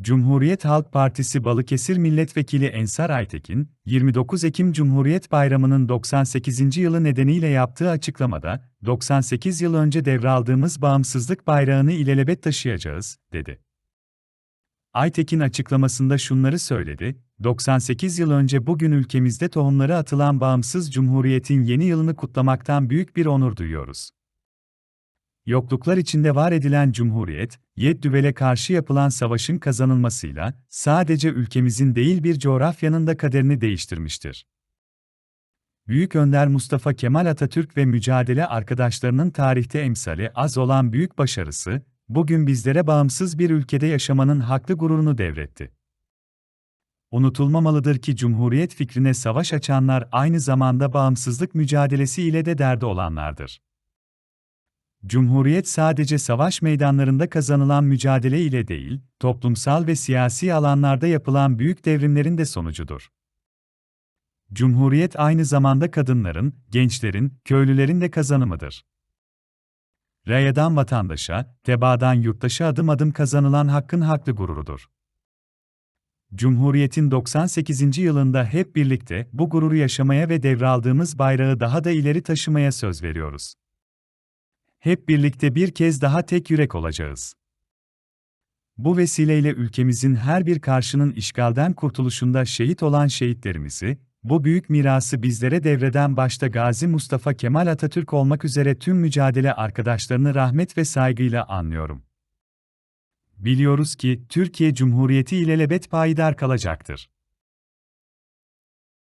Cumhuriyet Halk Partisi Balıkesir Milletvekili Ensar Aytekin, 29 Ekim Cumhuriyet Bayramı'nın 98. yılı nedeniyle yaptığı açıklamada, 98 yıl önce devraldığımız bağımsızlık bayrağını ilelebet taşıyacağız, dedi. Aytekin açıklamasında şunları söyledi, 98 yıl önce bugün ülkemizde tohumları atılan bağımsız cumhuriyetin yeni yılını kutlamaktan büyük bir onur duyuyoruz. Yokluklar içinde var edilen cumhuriyet, Yeddübel'e karşı yapılan savaşın kazanılmasıyla, sadece ülkemizin değil bir coğrafyanın da kaderini değiştirmiştir. Büyük Önder Mustafa Kemal Atatürk ve mücadele arkadaşlarının tarihte emsali az olan büyük başarısı, bugün bizlere bağımsız bir ülkede yaşamanın haklı gururunu devretti. Unutulmamalıdır ki Cumhuriyet fikrine savaş açanlar aynı zamanda bağımsızlık mücadelesi ile de derdi olanlardır. Cumhuriyet sadece savaş meydanlarında kazanılan mücadele ile değil, toplumsal ve siyasi alanlarda yapılan büyük devrimlerin de sonucudur. Cumhuriyet aynı zamanda kadınların, gençlerin, köylülerin de kazanımıdır. Rayadan vatandaşa, tebaadan yurttaşa adım adım kazanılan hakkın haklı gururudur. Cumhuriyetin 98. yılında hep birlikte bu gururu yaşamaya ve devraldığımız bayrağı daha da ileri taşımaya söz veriyoruz. Hep birlikte bir kez daha tek yürek olacağız. Bu vesileyle ülkemizin her bir karşının işgalden kurtuluşunda şehit olan şehitlerimizi, bu büyük mirası bizlere devreden başta Gazi Mustafa Kemal Atatürk olmak üzere tüm mücadele arkadaşlarını rahmet ve saygıyla anlıyorum. Biliyoruz ki Türkiye Cumhuriyeti ilelebet payidar kalacaktır.